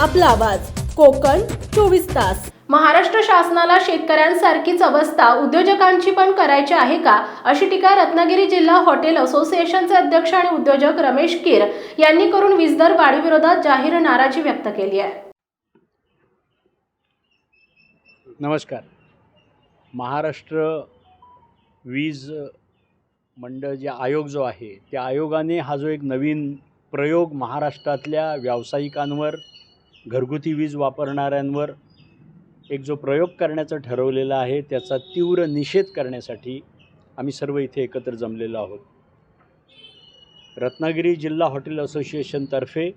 आपला आवाज. कोकण चोवीस तास. महाराष्ट्र शासनाला शेतकऱ्यांसारखीच अवस्था उद्योजकांची पण करायची आहे का? अशी टीका रत्नागिरी जिल्हा हॉटेल असोसिएशनचे अध्यक्ष आणि उद्योजक रमेश कीर यांनी करून वीजदर वाढीविरोधात जाहीर नाराजी व्यक्त केली आहे. नमस्कार. महाराष्ट्र वीज मंडळ जे आयोग जो आहे त्या आयोगाने हा जो एक नवीन प्रयोग महाराष्ट्रातल्या व्यावसायिकांवर घरगुती वीज वापरणाऱ्यांवर एक जो प्रयोग करण्याचं ठरवलेला आहे त्याचा तीव्र निषेध करण्यासाठी आम्ही सर्व इथे एकत्र जमलेलो आहोत. रत्नागिरी जिल्हा हॉटेल असोसिएशनतर्फे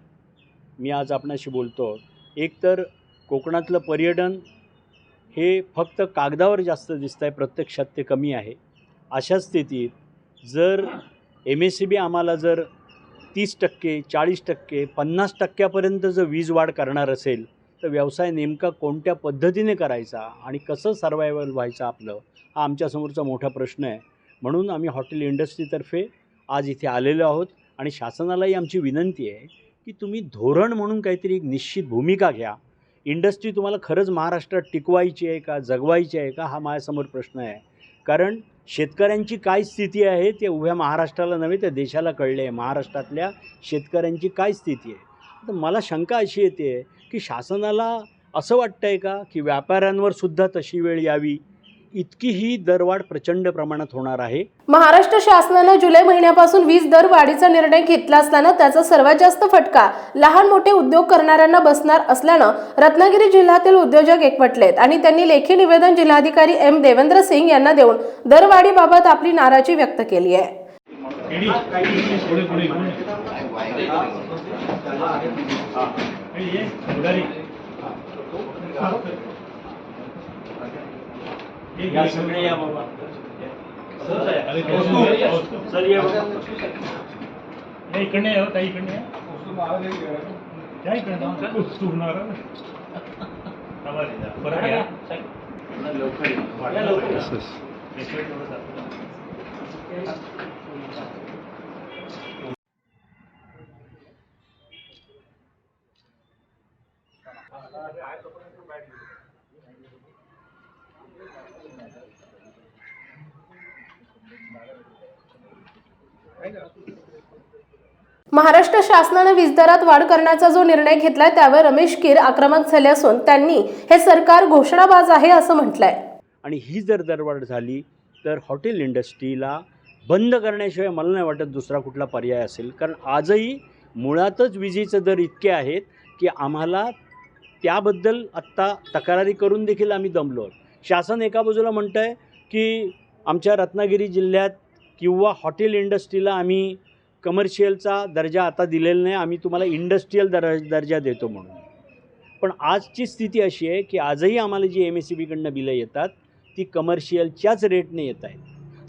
मी आज आपणाशी बोलतो. एकतर कोकणातलं पर्यटन हे फक्त कागदावर जास्त दिसतं आहे प्रत्यक्षात ते कमी आहे. अशा स्थितीत जर एम एस सी बी आम्हाला जर तीस टक्के चाळीस टक्के पन्नास टक्क्यापर्यंत जर वीज वाढ करणार असेल तर व्यवसाय नेमका कोणत्या पद्धतीने करायचा आणि कसं सर्वायवल व्हायचं आपलं हा आमच्यासमोरचा मोठा प्रश्न आहे. म्हणून आम्ही हॉटेल इंडस्ट्रीतर्फे आज इथे आलेलो आहोत आणि शासनालाही आमची विनंती आहे की तुम्ही धोरण म्हणून काहीतरी एक निश्चित भूमिका घ्या. इंडस्ट्री तुम्हाला खरंच महाराष्ट्रात टिकवायची आहे का जगवायची आहे का हा माझ्यासमोर प्रश्न आहे. कारण शेतकऱ्यांची काय स्थिती आहे ते उभ्या महाराष्ट्राला नव्हे त्या देशाला कळले. आहे महाराष्ट्रातल्या शेतकऱ्यांची काय स्थिती आहे? तर मला शंका अशी येते की शासनाला असं वाटतं आहे का की व्यापाऱ्यांवर सुद्धा तशी वेळ यावी? इतकी ही दरवाढ प्रचंड प्रमाणात होणार आहे महाराष्ट्र शासनानं जुलै महिन्यापासून वीज दर वाढीचा निर्णय घेतला असल्यानं त्याचा सर्वात जास्त फटका लहान मोठे उद्योग करणाऱ्यांना बसणार असल्यानं रत्नागिरी जिल्ह्यातील उद्योजक एकवटलेत आणि त्यांनी लेखी निवेदन जिल्हाधिकारी एम देवेंद्र सिंग यांना देऊन दरवाढीबाबत आपली नाराजी व्यक्त केली आहे या सगळे या बाबा. सर या इकडे हो, ताई इकडे इकडे या. लवकर लवकर या. एक मिनिट थोडंसं. महाराष्ट्र शासनानं वीज दरात वाढ करण्याचा जो निर्णय घेतलाय त्यावर रमेश कीर आक्रमक झाले असून त्यांनी हे सरकार घोषणाबाज आहे असं म्हटलंय. आणि ही जर दरवाढ झाली तर हॉटेल इंडस्ट्रीला बंद करण्याशिवाय मला नाही वाटत दुसरा कुठला पर्याय असेल. कारण आजही मुळातच विजेचे दर इतके आहेत की आम्हाला त्याबद्दल आत्ता तक्रारी करून देखील आम्ही दमलो आहोत शासन एका बाजूला म्हणतं आहे की आमच्या रत्नागिरी जिल्ह्यात किंवा हॉटेल इंडस्ट्रीला आम्ही कमर्शियलचा दर्जा आता दिलेला नाही आम्ही तुम्हाला इंडस्ट्रीयल दर दर्जा देतो म्हणून. पण आजची स्थिती अशी आहे की आजही आम्हाला जी एम एस सी बीकडनं बिलं येतात ती कमर्शियलच्याच रेटने येत आहेत.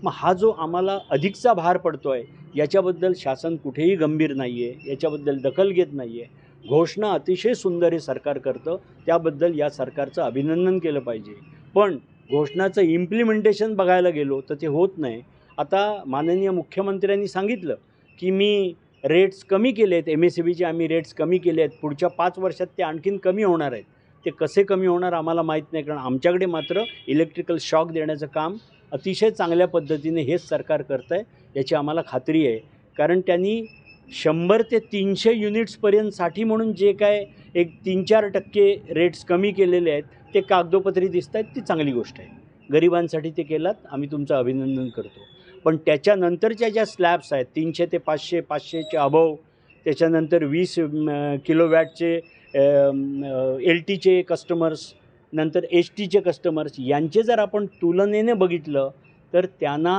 मग हा जो आम्हाला अधिकचा भार पडतो आहे याच्याबद्दल शासन कुठेही गंभीर नाही आहे याच्याबद्दल दखल घेत नाही आहे घोषणा अतिशय सुंदर हे सरकार करतं त्याबद्दल या सरकारचं अभिनंदन केलं पाहिजे. पण घोषणाचं इम्प्लिमेंटेशन बघायला गेलो तर ते होत नाही. आता माननीय मुख्यमंत्र्यांनी सांगितलं की मी रेट्स कमी केले आहेत एम एस सी बीचे आम्ही रेट्स कमी केले आहेत पुढच्या पाच वर्षात ते आणखीन कमी होणार आहेत. ते कसे कमी होणार आम्हाला माहीत नाही कारण आमच्याकडे मात्र इलेक्ट्रिकल शॉक देण्याचं काम अतिशय चांगल्या पद्धतीने हेच सरकार करतं आहे याची आम्हाला खात्री आहे. कारण त्यांनी शंभर ते तीनशे युनिट्सपर्यंतसाठी म्हणून जे काय एक तीन चार टक्के रेट्स कमी केलेले आहेत ते कागदोपत्री दिसत आहेत ती चांगली गोष्ट आहे. गरिबांसाठी ते केलात आम्ही तुमचं अभिनंदन करतो. पण त्याच्यानंतरच्या ज्या स्लॅब्स आहेत तीनशे ते पाचशे पाचशेचे अभव त्याच्यानंतर वीस किलो वॅटचे एल टीचे कस्टमर्स नंतर एच टीचे कस्टमर्स यांचे जर आपण तुलनेने बघितलं तर त्यांना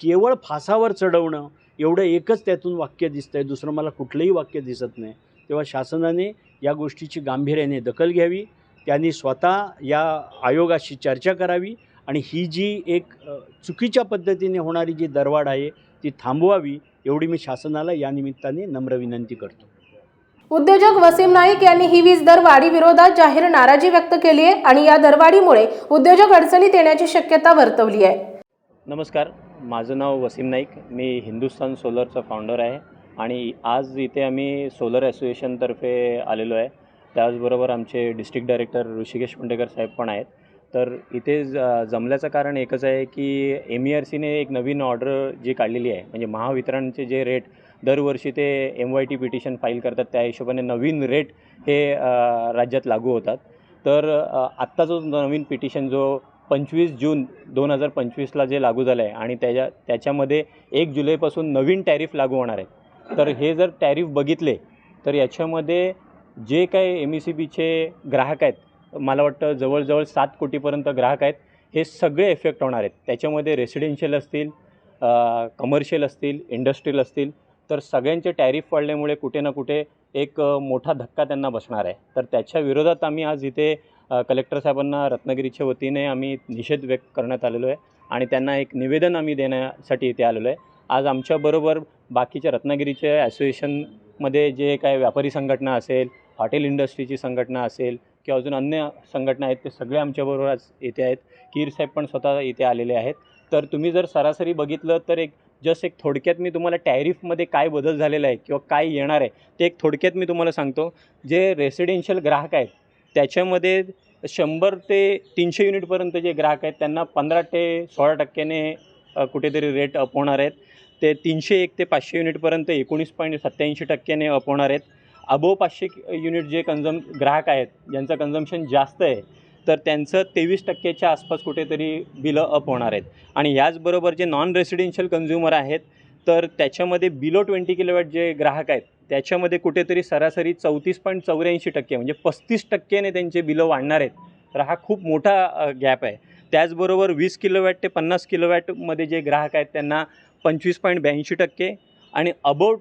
केवळ फासावर चढवणं एवढं एकच त्यातून वाक्य दिसतं आहे दुसरं मला कुठलंही वाक्य दिसत नाही. तेव्हा शासनाने या गोष्टीची गांभीर्याने दखल घ्यावी त्यांनी स्वतः या आयोगाशी चर्चा करावी आणि ही जी एक चुकीच्या पद्धतीने होणारी जी दरवाढ आहे ती थांबवावी एवढी मी शासनाला या निमित्ताने नम्र विनंती करतो. उद्योजक वसीम नाईक यांनी ही वीज दर वाढी विरोधात जाहीर नाराजी व्यक्त केली आहे आणि या दरवाढीमुळे उद्योजक अडचणीत येण्याची शक्यता वर्तवली आहे. नमस्कार माझं नाव वसीम नाईक. मी हिंदुस्तान सोलरचा फाउंडर आहे आणि आज इथे आम्ही सोलर असोसिएशनतर्फे आलेलो आहे. त्याचबरोबर आमचे डिस्ट्रिक्ट डायरेक्टर ऋषिकेश पुंडेकर साहेब पण आहेत. तर इथे ज जमल्याचं कारण एकच आहे की एम ई आर सीने एक नवीन ऑर्डर जी काढलेली आहे म्हणजे महावितरणचे जे रेट दरवर्षी ते M Y T petition file करतात त्या हिशोबाने नवीन रेट हे राज्यात लागू होतात. तर आत्ता जो नवीन पिटिशन जो पंचवीस जून दोन हजार पंचवीसला जे लागू झालं आहे आणि त्याच्या त्याच्यामध्ये एक जुलैपासून नवीन टॅरिफ लागू होणार आहे तर हे जर टॅरिफ बघितले तर याच्यामध्ये जे काही एम ई सी बीचे ग्राहक आहेत मला वाटतं जवळजवळ सात कोटीपर्यंत ग्राहक आहेत. हे सगळे इफेक्ट होणार आहेत. त्याच्यामध्ये रेसिडेन्शियल असतील कमर्शियल असतील इंडस्ट्रियल असतील तर सगळ्यांचे टॅरिफ वाढल्यामुळे कुठे ना कुठे एक मोठा धक्का त्यांना बसणार आहे. तर त्याच्या विरोधात आम्ही आज इथे कलेक्टर साहेबांना रत्नागिरीच्या वतीने आम्ही निषेध व्यक्त करण्यात आलेलो आहे आणि त्यांना एक निवेदन आम्ही देण्यासाठी इथे आलेलो आहे. आज आमच्याबरोबर बाकीच्या रत्नागिरीच्या ॲसोसिएशनमध्ये जे काय व्यापारी संघटना असेल हॉटेल इंडस्ट्रीची संघटना असेल किंवा अजून अन्य संघटना आहेत ते सगळे आमच्याबरोबर आज येथे आहेत. कीर साहेब पण स्वतः इथे आलेले आहेत. तर तुम्ही जर सरासरी बघितलं तर एक जस्ट एक थोडक्यात मी तुम्हाला टॅरिफमध्ये काय बदल झालेला आहे किंवा काय येणार आहे ते एक थोडक्यात मी तुम्हाला सांगतो. जे रेसिडेन्शियल ग्राहक आहेत त्याच्यामध्ये शंभर ते तीनशे युनिटपर्यंत जे ग्राहक आहेत त्यांना पंधरा ते सोळा टक्क्याने कुठेतरी रेट अप होणार आहेत. ते तीनशे एक ते पाचशे युनिटपर्यंत एकोणीस पॉईंट सत्त्याऐंशी टक्क्याने अप होणार आहेत. अबोव पाचशे युनिट जे कन्झम ग्राहक आहेत ज्यांचं कन्झम्शन जास्त आहे तर त्यांचं तेवीस टक्क्याच्या आसपास कुठेतरी बिलं अप होणार आहेत. आणि याचबरोबर जे नॉन रेसिडेन्शियल कन्झ्युमर आहेत तर त्याच्यामध्ये बिलो ट्वेंटी किलोवॅट जे ग्राहक आहेत त्याच्यामध्ये कुठेतरी सरासरी चौतीस पॉईंट चौऱ्याऐंशी टक्के म्हणजे पस्तीस टक्क्याने त्यांचे बिलं वाढणार आहेत. तर हा खूप मोठा गॅप आहे. त्याचबरोबर वीस किलोवॅट ते पन्नास किलोवॅटमध्ये जे ग्राहक आहेत त्यांना पंचवीस पॉईंट ब्याऐंशी टक्के आणि अबाउट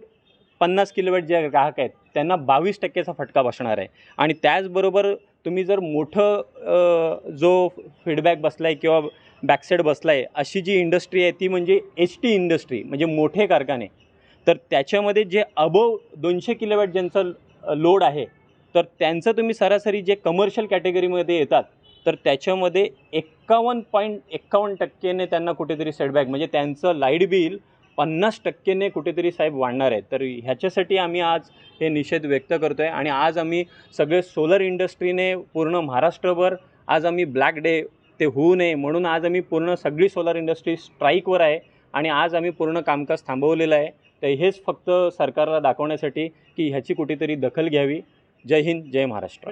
पन्नास किलोवॅट जे ग्राहक आहेत त्यांना बावीस टक्क्याचा फटका बसणार आहे. आणि त्याचबरोबर तुम्ही जर मोठं जो फीडबॅक बसला आहे किंवा बॅकसाईड बसला आहे अशी जी इंडस्ट्री आहे ती म्हणजे एच टी इंडस्ट्री म्हणजे मोठे कारखाने. तर त्याच्यामध्ये जे अबोव दोनशे किलोवॅट ज्यांचं लोड आहे तर त्यांचं तुम्ही सरासरी जे कमर्शियल कॅटेगरीमध्ये येतात तर त्याच्यामध्ये एक्कावन्न पॉईंट एक्कावन्न टक्केने त्यांना कुठेतरी सेटबॅक म्हणजे त्यांचं लाइट बिल पन्नास टक्केने कुठेतरी साहेब वाढणार आहे तर ह्याच्यासाठी आम्ही आज हे निषेध व्यक्त करतो आहे आणि आज आम्ही सगळे सोलर इंडस्ट्रीने पूर्ण महाराष्ट्रभर आज आम्ही ब्लॅक डे ते होऊ नये म्हणून आज आम्ही पूर्ण सगळी सोलर इंडस्ट्री स्ट्राईकवर आहे आणि आज आम्ही पूर्ण कामकाज थांबवलेलं आहे. तर हेच फक्त सरकारला दाखवण्यासाठी की ह्याची कुठेतरी दखल घ्यावी. जय हिंद जय महाराष्ट्र.